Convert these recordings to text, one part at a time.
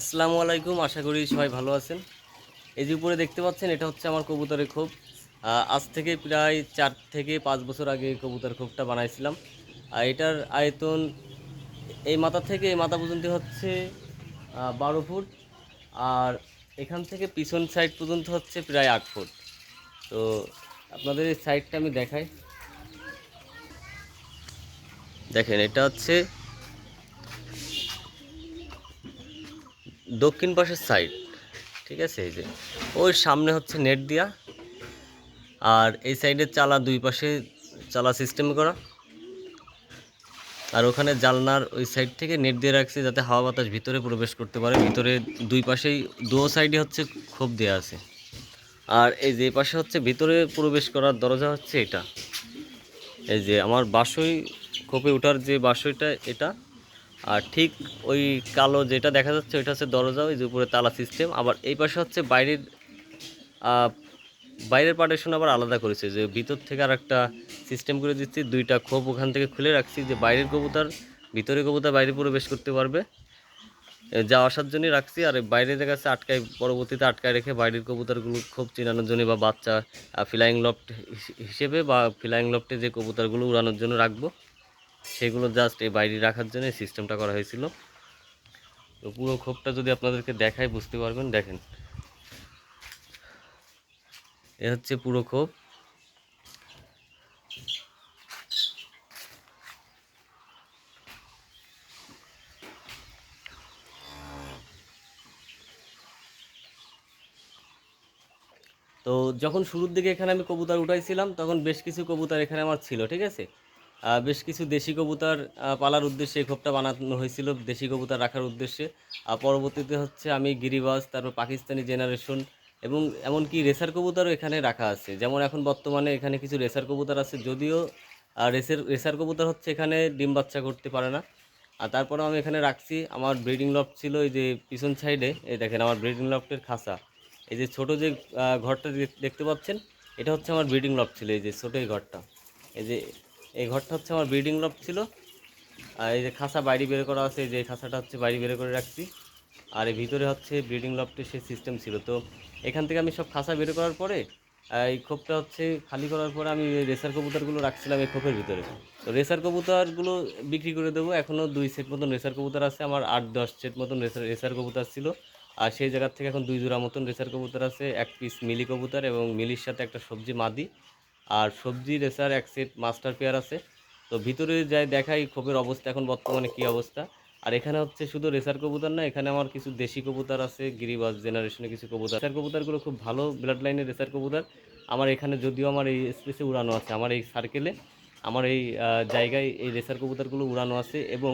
আসসালামু আলাইকুম, আশা করি সবাই ভালো আছেন। এই যে উপরে দেখতে পাচ্ছেন, এটা হচ্ছে আমার কবুতরের খোপ। আজ থেকে প্রায় চার থেকে পাঁচ বছর আগে কবুতর খোপটা বানাইছিলাম। আর এটার আয়তন এই মাথা থেকে এই মাথা পর্যন্ত হচ্ছে বারো ফুট। আর এখান থেকে পিছন সাইড পর্যন্ত হচ্ছে প্রায় আট ফুট। তো আপনাদের এই সাইডটা আমি দেখাই। দেখেন, এটা হচ্ছে দক্ষিণ পাশের সাইড ঠিক আছে, এই যে। ওই সামনে হচ্ছে নেট দেওয়া আর এই সাইডের চালা দুই পাশে চালা সিস্টেম করা। আর ওখানে জালনার ওই সাইড থেকে নেট দিয়ে রাখছি যাতে হাওয়া বাতাস ভিতরে প্রবেশ করতে পারে। ভিতরে দুই পাশেই দু সাইডে হচ্ছে খোপ দেওয়া আছে। আর এই যে পাশে হচ্ছে ভিতরে প্রবেশ করার দরজা হচ্ছে এটা। এই যে আমার বাসই খোপে ওঠার যে বাসইটা, এটা আর ঠিক ওই কালো যেটা দেখা যাচ্ছে, ওইটা হচ্ছে দরজা, ওই যে উপরে তালা সিস্টেম আবার এই পাশে হচ্ছে বাইরের বাইরের পার্টিশন আবার আলাদা করেছে, যে ভিতর থেকে আর একটা সিস্টেম করে দিচ্ছি, দুইটা খোপ ওখান থেকে খুলে রাখছি, যে বাইরের কবুতর ভিতরে কবুতর বাইরে প্রবেশ করতে পারবে। যা আসার জন্যই রাখছি, আর বাইরের কাছে আটকায়, পরবর্তীতে আটকায় রেখে বাইরের কবুতরগুলো খুব চেনানোর জন্য বা বাচ্চা ফ্লাইং লফট হিসেবে বা ফ্লাইং লফটে যে কবুতরগুলো উড়ানোর জন্য রাখব। সেগুলো জাস্ট এই বাইরে রাখার জন্য সিস্টেমটা করা হয়েছিল। তো পুরো খোপটা যদি আপনাদেরকে দেখাই বুঝতে পারবেন। দেখেন। এ হচ্ছে পুরো খোপ তো যখন শুরুর দিকে এখানে আমি কবুতর উঠাইছিলাম, তখন বেশ কিছু কবুতর এখানে আমার ছিল, ঠিক আছে? বেশ কিছু দেশি কবুতর পালার উদ্দেশ্যে এই খোপটা বানানো হয়েছিল, দেশি কবুতর রাখার উদ্দেশ্যে। আর পরবর্তীতে হচ্ছে আমি গিরিবাজ, তারপর পাকিস্তানি জেনারেশন এবং এমনকি রেসার কবুতরও এখানে রাখা আছে। যেমন এখন বর্তমানে এখানে কিছু রেসার কবুতর আছে, যদিও রেসের, রেসার কবুতর হচ্ছে এখানে ডিম বাচ্চা করতে পারে না। আর তারপরে আমি এখানে রাখছি, আমার ব্রিডিং লফট ছিল এই যে পিছন সাইডে, এই দেখেন আমার ব্রিডিং লফটের খাঁচা। এই যে ছোট যে ঘরটা দেখ- দেখতে পাচ্ছেন, এটা হচ্ছে আমার ব্রিডিং লফট ছিল, এই যে ছোটো এই ঘরটা। এই যে এই ঘরটা হচ্ছে আমার ব্রিডিং লফট ছিল। আর এই যে খাঁচা বাইরে বের করা আছে যে খাঁচাটা হচ্ছে বাইরে বের করে রাখছি। আর এই ভিতরে হচ্ছে ব্রিডিং লফটের সে সিস্টেম ছিল। তো এখান থেকে আমি সব খাঁচা বের করার পরে এই খোপটা হচ্ছে খালি করার পরে আমি রেসার কবুতরগুলো রাখছিলাম এই খোপের ভিতরে। তো রেসার কবুতরগুলো বিক্রি করে দেবো। এখনও দুই সেট মতন রেসার কবুতর আছে। আমার আট, দশ সেট মতন রেসার রেসার কবুতর ছিল। আর সেই জায়গার থেকে এখন দুই জোড়া মতন রেসার কবুতর আছে। এক পিস মিলি কবুতর এবং মিলির সাথে একটা সবজি মাদি। আর সবজি রেসার এক সেট মাস্টার পেয়ার আছে। তো ভিতরে যাই দেখাই খোপের অবস্থা, এখন বর্তমানে কী অবস্থা। আর এখানে হচ্ছে শুধু রেসার কবুতর না, এখানে আমার কিছু দেশি কবুতর আছে গিরিবাস জেনারেশনে কিছু কবুতর। রেসার কবুতরগুলো খুব ভালো ব্লাড লাইনের রেসার কবুতর। আমার এখানে যদিও আমার এই স্পেসে উড়ানো আছে, আমার এই সার্কেলে আমার এই জায়গায় এই রেসার কবুতরগুলো উড়ানো আছে এবং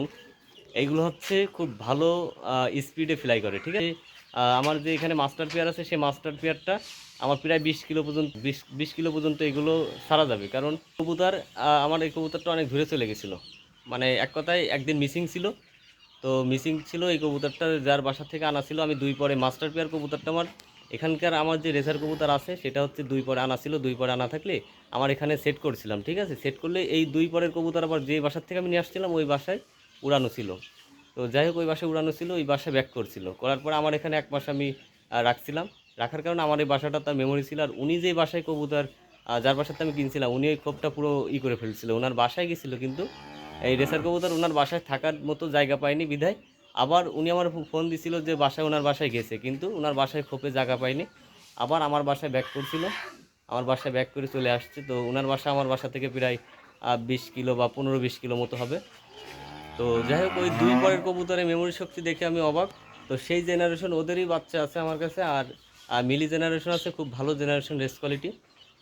এইগুলো হচ্ছে খুব ভালো স্পিডে ফ্লাই করে, ঠিক আছে? আমার যে এখানে মাস্টার পেয়ার আছে, সেই মাস্টার পেয়ারটা আমার প্রায় বিশ কিলো পর্যন্ত, বিশ বিশ কিলো পর্যন্ত এগুলো সারা যাবে। কারণ কবুতর আমার এই কবুতরটা অনেক দূরে চলে গেছিল। মানে এক কথায় একদিন মিসিং ছিল। তো মিসিং ছিল এই কবুতরটা, যার বাসা থেকে আনা ছিল। আমি দুই পরে মাস্টার পেয়ার কবুতরটা আমার, এখানকার আমার যে রেসার কবুতর আছে, সেটা হচ্ছে দুই পরে আনা ছিল। দুই পরে আনা থাকলে আমার এখানে সেট করছিলাম, ঠিক আছে? সেট করলে এই দুই পরের কবুতর আবার যে বাসার থেকে আমি নিয়ে আসছিলাম, ওই বাসায় উড়ানো ছিল। তো যাই হোক, ওই বাসায় উড়ানো ছিল, ওই বাসায় ব্যাক করছিল। করার পর আমার এখানে এক মাস আমি রাখছিলাম। রাখার কারণে আমার এই বাসাটা তার মেমোরি ছিল আর উনি যে বাসায় কবুতর যার বাসাতে আমি কিনছিলাম, উনি ওই খোপটা পুরো ই করে ফেলছিল। ওনার বাসায় গেছিল কিন্তু এই রেসার কবুতর ওনার বাসায় থাকার মতো জায়গা পায়নি বিধায়। আবার উনি আমার ফোন দিছিল যে বাসায় ওনার বাসায় গেছে, কিন্তু ওনার বাসায় খোপে জায়গা পায়নি। আবার আমার বাসায় ব্যাক করছিল। আমার বাসায় ব্যাক করে চলে আসছে। তো ওনার বাসা আমার বাসা থেকে প্রায় বিশ কিলো বা পনেরো বিশ কিলো মতো হবে। তো যাই হোক, ওই দুই পরের কবুতরের মেমোরি শক্তি দেখে আমি অবাক। তো সেই জেনারেশন ওদেরই বাচ্চা আছে আমার কাছে। আর আর মিলি জেনারেশন আছে খুব ভালো জেনারেশন রেস কোয়ালিটি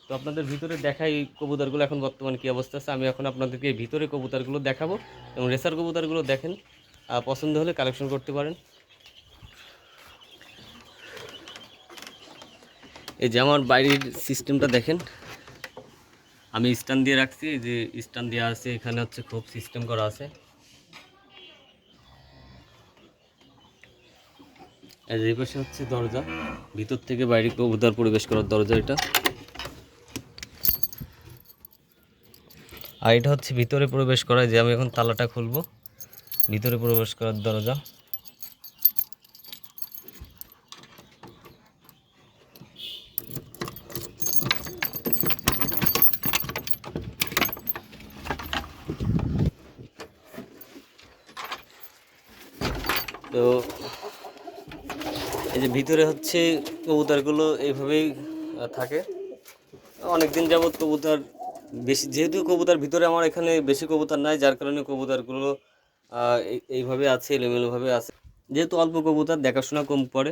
তো আপনাদের ভিতরে দেখাই কবুতরগুলো এখন বর্তমানে কী অবস্থা আছে। আমি এখন আপনাদেরকে ভিতরে কবুতরগুলো দেখাবো এবং রেসার কবুতরগুলো দেখেন। আহ, পছন্দ হলে কালেকশন করতে পারেন। এই যে আমার বাইরের সিস্টেমটা দেখেন। আমি স্ট্যান্ড দিয়ে রাখছি যে স্ট্যান্ড দেওয়া আছে এখানে হচ্ছে খুব সিস্টেম করা আছে। এই পাশে হচ্ছে দরজা। ভিতর থেকে বাইরে কবুতর পরিবেশ করার দরজা এটা। আর এটা হচ্ছে ভিতরে প্রবেশ করা যে আমি এখন তালাটা খুলবো। ভিতরে প্রবেশ করার দরজা। তো এই যে ভিতরে হচ্ছে কবুতরগুলো এইভাবেই থাকে। অনেক দিন যাবৎ কবুতর বেশি, যেহেতু কবুতর ভিতরে আমার এখানে বেশি কবুতর নাই, যার কারণে কবুতরগুলো এইভাবে আছে, এলোমেলোভাবে আছে। যেহেতু অল্প কবুতর, দেখাশোনা কম পড়ে,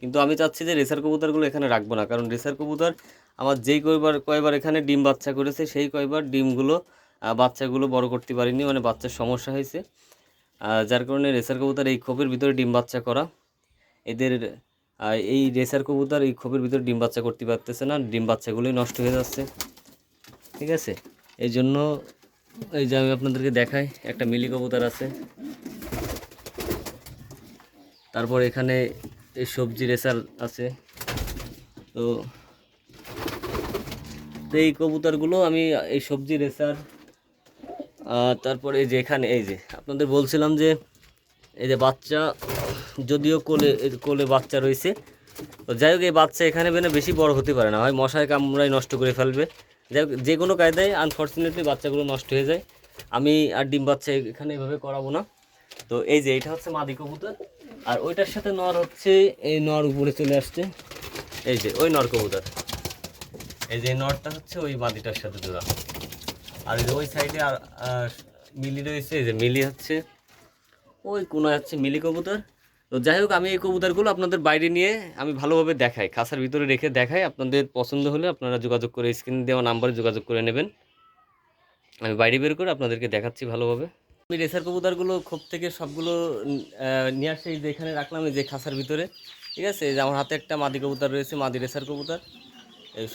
কিন্তু আমি চাচ্ছি যে রেসার কবুতরগুলো এখানে রাখব না, কারণ রেসার কবুতর আমার যেই কয়বার কয়বার এখানে ডিম বাচ্চা করেছে, সেই কয়বার ডিমগুলো বাচ্চাগুলো বড় করতে পারিনি মানে বাচ্চার সমস্যা হয়েছে। যার কারণে রেসার কবুতর এই খোপের ভিতরে ডিম বাচ্চা করা এদের এই রেসার কবুতর, এই খোপের ভিতরে ডিম বাচ্চা করতে পারতেছে না, ডিম বাচ্চাগুলোই নষ্ট হয়ে যাচ্ছে। ঠিক আছে? এই জন্য এই যে আমি আপনাদেরকে দেখাই, একটা মিলি কবুতর আছে। তারপর এখানে এই সবজি রেসার আছে। তো এই কবুতরগুলো আমি, এই সবজি রেসার তারপরে এই যে এখানে, এই যে আপনাদের বলছিলাম যে, এই যে বাচ্চা যদিও কোলে কোলে বাচ্চা রয়েছে। তো যাই হোক, এই বাচ্চা এখানে বেনে বেশি বড় হতে পারে না। হয় মশায় কামড়ায় নষ্ট করে ফেলবে। যাই হোক, যে কোনো কায়দায় আনফর্চুনেটলি বাচ্চাগুলো নষ্ট হয়ে যায়। আমি আর ডিম বাচ্চা এখানে এভাবে করাবো না। তো এই যে, এটা হচ্ছে মাদি কবুতর। আর ওইটার সাথে নর হচ্ছে, এই নর উপরে চলে আসছে। এই যে, ওই নর কবুতর। এই যে, নরটা হচ্ছে ওই মাদিটার সাথে জোড়া। আর ওই সাইডে আর মিলি রয়েছে। এই যে, মিলি হচ্ছে, ওই কোনায় হচ্ছে মিলি কবুতর। তো যাই হোক, আমি এই কবুতরগুলো আপনাদের বাইরে নিয়ে আমি ভালোভাবে দেখাই খাসার ভিতরে রেখে দেখাই। আপনাদের পছন্দ হলে আপনারা যোগাযোগ করে স্ক্রিন দেওয়া নাম্বারে যোগাযোগ করে নেবেন। আমি বাইরে বের করে আপনাদেরকে দেখাচ্ছি ভালোভাবে। আমি রেসার কবুতরগুলো খোপ থেকে সবগুলো নিয়ে আসে, এই যে এখানে রাখলাম যে খাসার ভিতরে। ঠিক আছে? যে আমার হাতে একটা মাদি কবুতর রয়েছে, মাদি রেসার কবুতর।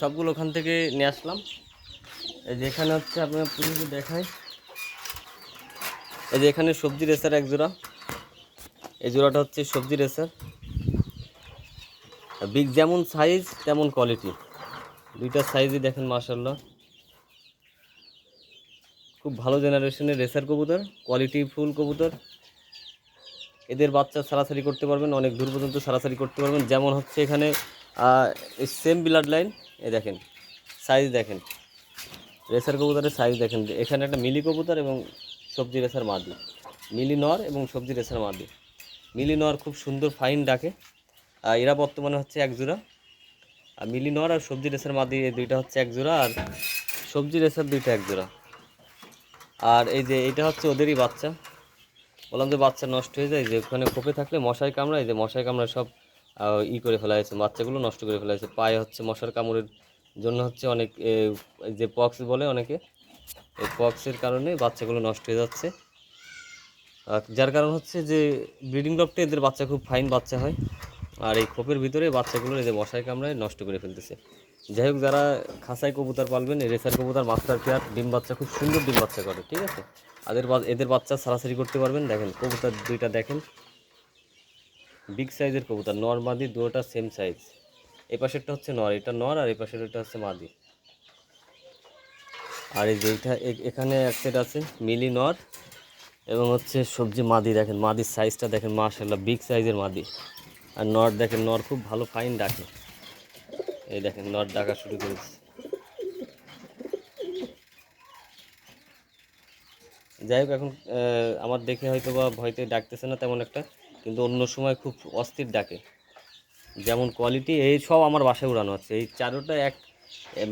সবগুলো ওখান থেকে নিয়ে আসলাম। যেখানে হচ্ছে আপনার পুরো দেখায় এই যে এখানে সবজি রেসার এক জোড়া এই জোড়াটা হচ্ছে সবজি রেসার। বিগ যেমন সাইজ তেমন কোয়ালিটি দুইটা সাইজই দেখেন মার্শাল্লাহ খুব ভালো জেনারেশনের রেসার কবুতর কোয়ালিটি ফুল কবুতর। এদের বাচ্চা সারাসারি করতে পারবেন, অনেক দূর পর্যন্ত সারাসারি করতে পারবেন। যেমন হচ্ছে এখানে সেম ব্লাড লাইন এ দেখেন সাইজ দেখেন। রেসার কবুতরের সাইজ দেখেন। এখানে একটা মিলি কবুতর এবং সবজি রেসার মাদি। মিলি নর এবং সবজি রেসার মাদি। মিলি নর খুব সুন্দর ফাইন ডাকে। আর এরা বর্তমানে হচ্ছে এক জোড়া। আর মিলি নর আর সবজি রেসার মাদি এই দুইটা হচ্ছে এক জোড়া আর সবজি রেসার দুইটা এক জোড়া। আর এই যে এটা হচ্ছে ওদেরই বাচ্চা। বললাম যে বাচ্চা নষ্ট হয়ে যায় যে ওখানে খোপে থাকলে মশাই কামড়ায় যে মশাই কামড়ায় সব ই করে ফেলা হয়েছে, বাচ্চাগুলো নষ্ট করে ফেলা হয়েছে। পায়ে হচ্ছে মশার কামড়ের জন্য হচ্ছে অনেক যে পক্স বলে অনেকে। এই পক্সের কারণে বাচ্চাগুলো নষ্ট হয়ে যাচ্ছে। যার কারণ হচ্ছে যে ব্রিডিং লফটে এদের বাচ্চা খুব ফাইন বাচ্চা হয়। আর এই খোপের ভিতরে বাচ্চাগুলো এদের মশাই কামড়ায় নষ্ট করে ফেলতেছে। যাই হোক, যারা খাসাই কবুতর পালবেন রেসার কবুতর, মাস্টার পেয়ার, ডিম বাচ্চা, খুব সুন্দর ডিম বাচ্চা করে, ঠিক আছে? আদের বা- এদের বাচ্চা সারাসারি করতে পারবেন। দেখেন, কবুতর দুইটা দেখেন। বিগ সাইজের কবুতর, নর, মাদি দুটোটা সেম সাইজ। এই পাশেরটা হচ্ছে নর, এটা নর আর এই পাশের এটা হচ্ছে মাদি। আর এই যে এইটা, এ- এখানে এক সেট আছে, মিলি নর এবং হচ্ছে সবজি মাদি দেখেন, মাদির সাইজটা দেখেন মাশাল্লাহ বিগ সাইজের মাদি। আর নর দেখেন, নর খুব ভালো ফাইন ডাকে। এই দেখেন, নর ডাকা শুরু করেছে। যাই হোক, এখন আমার দেখে হয়তো বা ভয়তে ডাকতেছে না তেমন একটা, কিন্তু অন্য সময় খুব অস্থির ডাকে। যেমন কোয়ালিটি এই সব আমার বাসায় উড়ানো আছে। এই চারোটা এক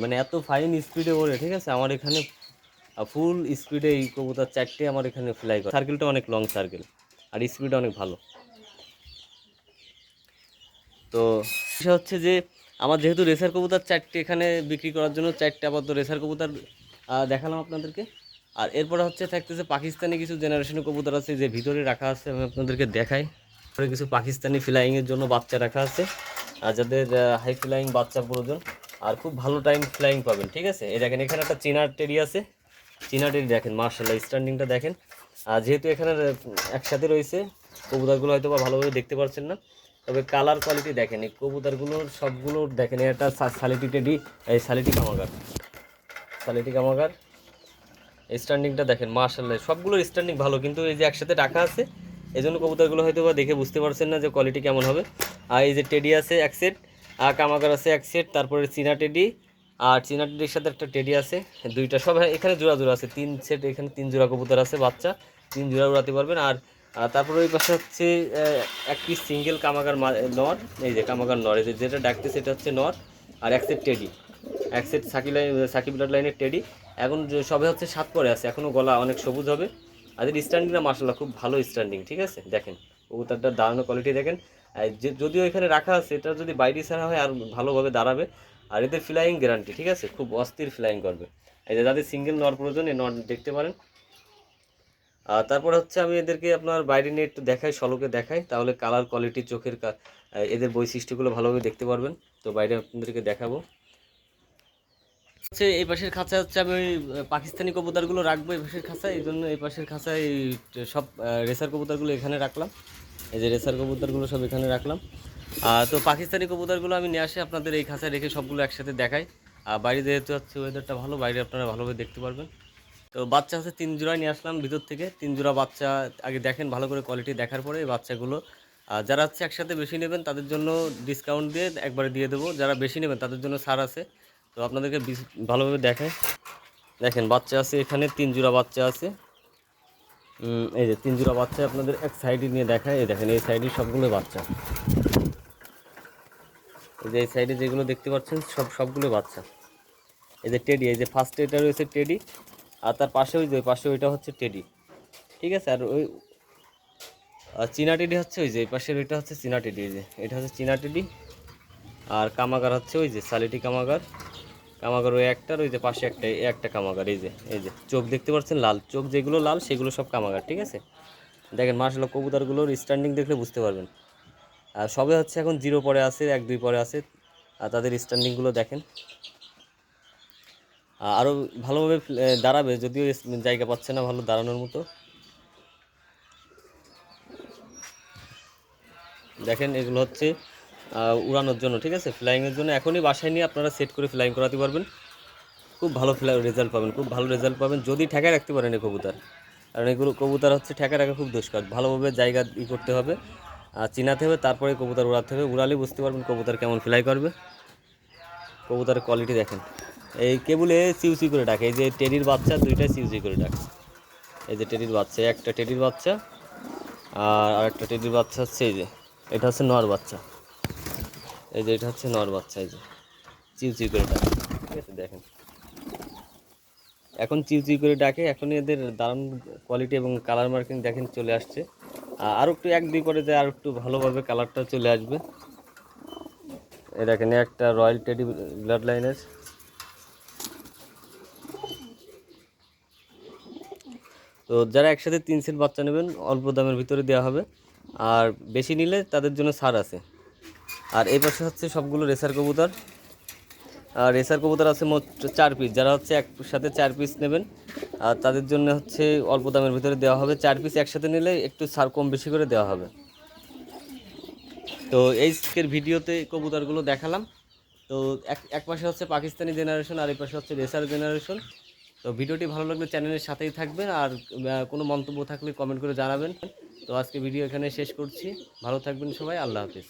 মানে এত ফাইন স্পিডে ওড়ে, ঠিক আছে? আমার এখানে ফুল স্পিডে এই কবুতর চারটে আমার এখানে ফ্লাই করে। সার্কেলটা অনেক লং সার্কেল আর স্পিড অনেক ভালো। তো বিষয় হচ্ছে যে, আমার যেহেতু রেসার কবুতর চারটে এখানে বিক্রি করার জন্য চারটে আপাতত রেসার কবুতর দেখালাম আপনাদেরকে। আর এরপরে হচ্ছে থাকতেছে পাকিস্তানি কিছু জেনারেশনের কবুতর আছে, যে ভিতরে রাখা আছে, আমি আপনাদেরকে দেখাই। তারপরে কিছু পাকিস্তানি ফ্লাইংয়ের জন্য বাচ্চা রাখা আছে, আর যাদের হাই ফ্লাইং বাচ্চা প্রয়োজন। আর খুব ভালো টাইম ফ্লাইং পাবেন, ঠিক আছে? এই দেখেন, এখানে একটা চিনার টেরি আছে। চিনার টেরি দেখেন মার্শাল্লাহ স্ট্যান্ডিংটা দেখেন। আর যেহেতু এখানে একসাথে রয়েছে, কবুতরগুলো হয়তো বা ভালোভাবে দেখতে পাচ্ছেন না। তবে কালার কোয়ালিটি দেখেন, এই কবুতরগুলোর সবগুলোর দেখেন এটা সালিটি টেডি, এই সালিটি কামাগার। সালিটি কামাগার। স্ট্যান্ডিংটা দেখেন মার্শাল্লাহ সবগুলোর স্ট্যান্ডিং ভালো, কিন্তু এই যে একসাথে রাখা আছে এই জন্য কবুতরগুলো হয়তো বা দেখে বুঝতে পারছেন না যে কোয়ালিটি কেমন হবে। আর এই যে টেডি আছে এক সেট আর কামাগার আছে এক সেট তারপরে চীনা টেডি আর চীনা টেডির সাথে একটা টেডি আছে দুইটা সব এখানে জোড়া জোড়া আছে তিন সেট এখানে তিন জোড়া কবুতর আছে বাচ্চা তিন জোড়া উড়াতে পারবেন। আর তারপরে ওই পাশে হচ্ছে আহ, এক পিস সিঙ্গেল কামাগার নর এই যে কামাগার নর এই যেটা ডাকতে সেটা হচ্ছে নর আর এক সেট টেডি এক সেট সাকি লাইন সাকি ব্লাড লাইনের টেডি এখন সবে হচ্ছে সাত পরে আছে এখনও গলা অনেক সবুজ হবে। আর এর স্ট্যান্ডিংটা মাসাল্লাহ খুব ভালো স্ট্যান্ডিং ঠিক আছে? দেখেন কবুতরটা দাঁড়ানো কোয়ালিটি দেখেন। যদিও এখানে রাখা আছে এটা যদি বাইরে ছাড়া হয় আর ভালোভাবে দাঁড়াবে। আর এদের ফ্লাইং গ্যারান্টি ঠিক আছে? খুব অস্থির ফ্লাইং করবে। এই যে যাদের সিঙ্গেল নর প্রয়োজন, এই নর দেখতে পারেন। আর তারপর হচ্ছে আমি এদেরকে আপনার বাইরে নিয়ে একটু দেখাই সলকে দেখাই। তাহলে কালার কোয়ালিটি চোখের এদের বৈশিষ্ট্যগুলো ভালোভাবে দেখতে পারবেন। তো বাইরে আপনাদেরকে দেখাবো। হচ্ছে এই পাশের খাঁচা হচ্ছে আমি ওই পাকিস্তানি কবুতারগুলো রাখব এই পাশের খাঁচায়। এই জন্য এই পাশের খাঁচায় সব রেসার কবুতারগুলো এখানে রাখলাম। এই যে রেসার কবুতারগুলো সব এখানে রাখলাম। তো পাকিস্তানি কবুতরগুলো আমি নিয়ে আসি, আপনাদের এই খাঁচায় রেখে সবগুলো একসাথে দেখাই। আর বাইরে যেহেতু হচ্ছে ওয়েদারটা ভালো, বাইরে আপনারা ভালোভাবে দেখতে পারবেন। তো বাচ্চা হচ্ছে তিন জোড়াই নিয়ে আসলাম ভিতর থেকে। তিন জোড়া বাচ্চা আগে দেখেন, ভালো করে কোয়ালিটি দেখার পরে এই বাচ্চাগুলো যারা হচ্ছে একসাথে বেশি নেবেন তাদের জন্য ডিসকাউন্ট দিয়ে একবারে দিয়ে দেবো। যারা বেশি নেবেন তাদের জন্য ছাড় আছে। তো আপনাদেরকে ভালোভাবে দেখায় দেখেন, বাচ্চা আছে এখানে, তিন জোড়া বাচ্চা আছে। এই যে তিন জোড়া বাচ্চা আপনাদের এক সাইডে নিয়ে দেখায় এই দেখেন, এই সাইডে সবগুলো বাচ্চা। এই যে এই সাইডে যেগুলো দেখতে পাচ্ছেন, সব সবগুলো বাচ্চা। এই যে টেডি এই যে ফার্স্ট এটা রয়েছে টেডি আর তার পাশে ওই যে পাশে ওইটা হচ্ছে টেডি ঠিক আছে? আর ওই চীনা টেডি হচ্ছে ওই যে, এই পাশের ওইটা হচ্ছে চীনা টেডি এই যে। এটা হচ্ছে চীনা টেডি আর কামাগার হচ্ছে ওই যে, সালিটি কামাগার। কামাগার ওই একটার, ওই যে পাশে একটা একটা কামাগার, এই যে এই যে। চোখ দেখতে পাচ্ছেন লাল, চোখ যেগুলো লাল, সেগুলো সব কামাগার, ঠিক আছে? দেখেন মার্শাল কবুতারগুলোর স্ট্যান্ডিং দেখলে বুঝতে পারবেন। আর সবে হচ্ছে এখন জিরো পরে আছে, এক দুই পরে আছে। আর তাদের স্ট্যান্ডিংগুলো দেখেন। আরও ভালোভাবে দাঁড়াবে, যদিও জায়গা পাচ্ছে না ভালো দাঁড়ানোর মতো। দেখেন এগুলো হচ্ছে উড়ানোর জন্য, ঠিক আছে? ফ্লাইংয়ের জন্য এখনই বাসায় নিয়ে আপনারা সেট করে ফ্লাইং করাতে পারবেন। খুব ভালো ফ্লাই রেজাল্ট পাবেন, খুব ভালো রেজাল্ট পাবেন, যদি ঠেকায় রাখতে পারেন এই কবুতার। কারণ এগুলো কবুতার হচ্ছে ঠেকা রাখা খুব দুষ্কর, ভালোভাবে জায়গা ই করতে হবে। চিনাতে হবে, তারপরে কবুতর উড়াতে হবে। উড়ালে বুঝতে পারবেন কবুতর কেমন ফ্লাই করবে। কবুতরের কোয়ালিটি দেখেন। এই কেবলে চিউচি করে ডাকে। এই যে টেডির বাচ্চা, দুইটাই চিউচি করে ডাকে। এই যে টেডির বাচ্চা, একটা টেডির বাচ্চা আর আরেকটা টেডির বাচ্চা হচ্ছে এই যে, এটা হচ্ছে নর বাচ্চা। এই যে এটা হচ্ছে নর বাচ্চা, এই যে চিউচি করে ডাকে। ঠিক আছে, দেখেন। এখন চিউচি করে ডাকে। এখন এদের দারুণ কোয়ালিটি এবং কালার মার্কিং দেখেন চলে আসছে। আ- আরও একটু এক দুই করে যায় আর একটু ভালোভাবে কালারটা চলে আসবে। এই দেখেন একটা রয়্যাল টেডি ব্লাড লাইনের। তো যারা একসাথে তিন সেট বাচ্চা নেবেন, অল্প দামের ভিতরে দেওয়া হবে। আর বেশি নিলে তাদের জন্য ছাড় আছে। আর এই পাশে হচ্ছে সবগুলো রেসার কবুতর। আর রেসার কবুতর আছে মোট চার পিস। যারা হচ্ছে এক সাথে চার পিস নেবেন আর তাদের জন্য হচ্ছে অল্প দামের ভিতরে দেওয়া হবে। চার পিস একসাথে নিলে একটু ছাড় কম বেশি করে দেওয়া হবে। তো এই আজকের ভিডিওতে কবুতরগুলো দেখালাম। তো এক এক পাশে হচ্ছে পাকিস্তানি জেনারেশন আর এই পাশে হচ্ছে রেসার জেনারেশন তো ভিডিওটি ভালো লাগলে চ্যানেলের সাথেই থাকবেন আর কোনো মন্তব্য থাকলে কমেন্ট করে জানাবেন। তো আজকে ভিডিও এখানে শেষ করছি। ভালো থাকবেন সবাই, আল্লাহ হাফিজ।